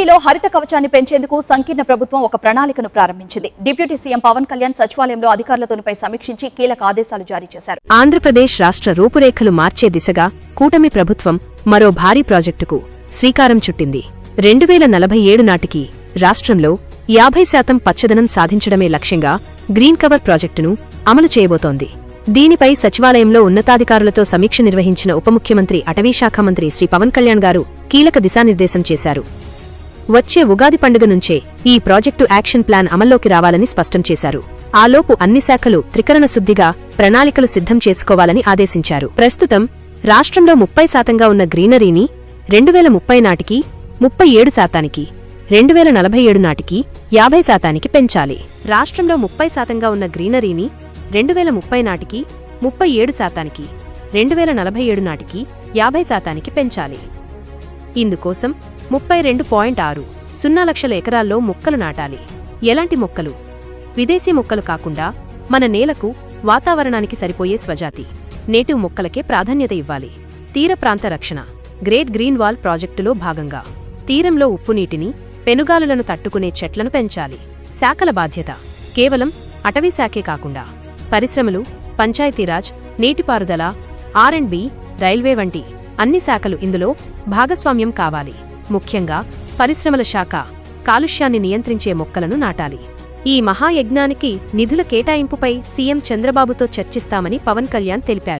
ఏపీలో హరిత కవచాన్ని పెంచేందుకు సంకీర్ణ ప్రభుత్వం ఒక ప్రణాళికను ప్రారంభించింది. డిప్యూటీ సీఎం పవన్ కళ్యాణ్ సచివాలయంలో అధికారులతోనిపై సమీక్షించి కీలక ఆదేశాలు జారీ చేశారు. ఆంధ్రప్రదేశ్ రాష్ట్ర రూపురేఖలు మార్చే దిశగా కూటమి ప్రభుత్వం మరో భారీ ప్రాజెక్టుకు శ్రీకారం చుట్టింది. రెండు వేల నలభై ఏడు నాటికి రాష్ట్రంలో యాభై శాతం పచ్చదనం సాధించడమే లక్ష్యంగా గ్రీన్ కవర్ ప్రాజెక్టును అమలు చేయబోతోంది. దీనిపై సచివాలయంలో ఉన్నతాధికారులతో సమీక్ష నిర్వహించిన ఉప ముఖ్యమంత్రి అటవీశాఖ మంత్రి శ్రీ పవన్ కళ్యాణ్ గారు కీలక దిశానిర్దేశం చేశారు. వచ్చే ఉగాది పండుగ నుంచే ఈ ప్రాజెక్టు యాక్షన్ ప్లాన్ అమల్లోకి రావాలని స్పష్టం చేశారు. ఆలోపు అన్ని శాఖలు త్రికరణ శుద్ధిగా ప్రణాళికలు సిద్ధం చేసుకోవాలని ఆదేశించారు. ప్రస్తుతం రాష్ట్రంలో ముప్పై శాతంగా ఉన్న గ్రీనరీని రెండు వేల ముప్పై నాటికి ముప్పై ఏడు శాతానికి రెండు వేల నలభై ఏడు నాటికి యాభై శాతానికి పెంచాలి. రాష్ట్రంలో ముప్పై శాతంగా ఉన్న గ్రీనరీని రెండు వేల ముప్పై నాటికి ముప్పై ఏడు శాతానికి రెండు వేల నలభై ఏడు నాటికి యాభై శాతానికి పెంచాలి. ఇందుకోసం ముప్పై రెండు పాయింట్ ఆరు. సున్నా లక్షల ఎకరాల్లో మొక్కలు నాటాలి. ఎలాంటి మొక్కలు? విదేశీ మొక్కలు కాకుండా మన నేలకు వాతావరణానికి సరిపోయే స్వజాతి. నేటివ్ మొక్కలకే ప్రాధాన్యత ఇవ్వాలి. తీర ప్రాంత రక్షణ. గ్రేట్ గ్రీన్ వాల్ ప్రాజెక్టులో భాగంగా. తీరంలో ఉప్పునీటిని పెనుగాలులను తట్టుకునే చెట్లను పెంచాలి. శాఖల బాధ్యత. కేవలం అటవీ శాఖే కాకుండా. పరిశ్రమలు పంచాయతీరాజ్ నీటిపారుదల ఆర్ అండ్ బి రైల్వే వంటి అన్ని శాఖలు ఇందులో భాగస్వామ్యం కావాలి. ముఖ్యంగా పరిశ్రమల శాఖ కాలుష్యాన్ని నియంత్రించే మొక్కలను నాటాలి. ఈ మహాయజ్ఞానికి నిధుల కేటాయింపుపై సీఎం చంద్రబాబుతో చర్చిస్తామని పవన్ కళ్యాణ్ తెలిపారు.